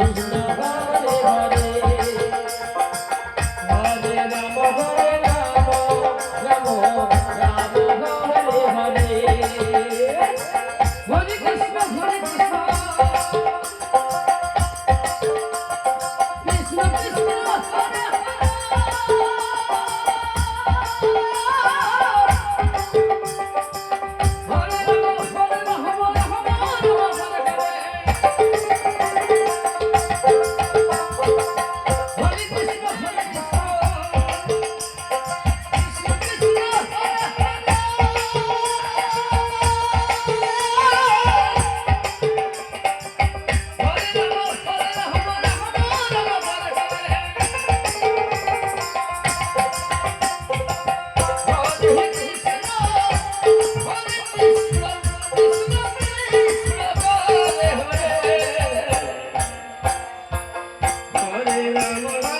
Thank you. Ram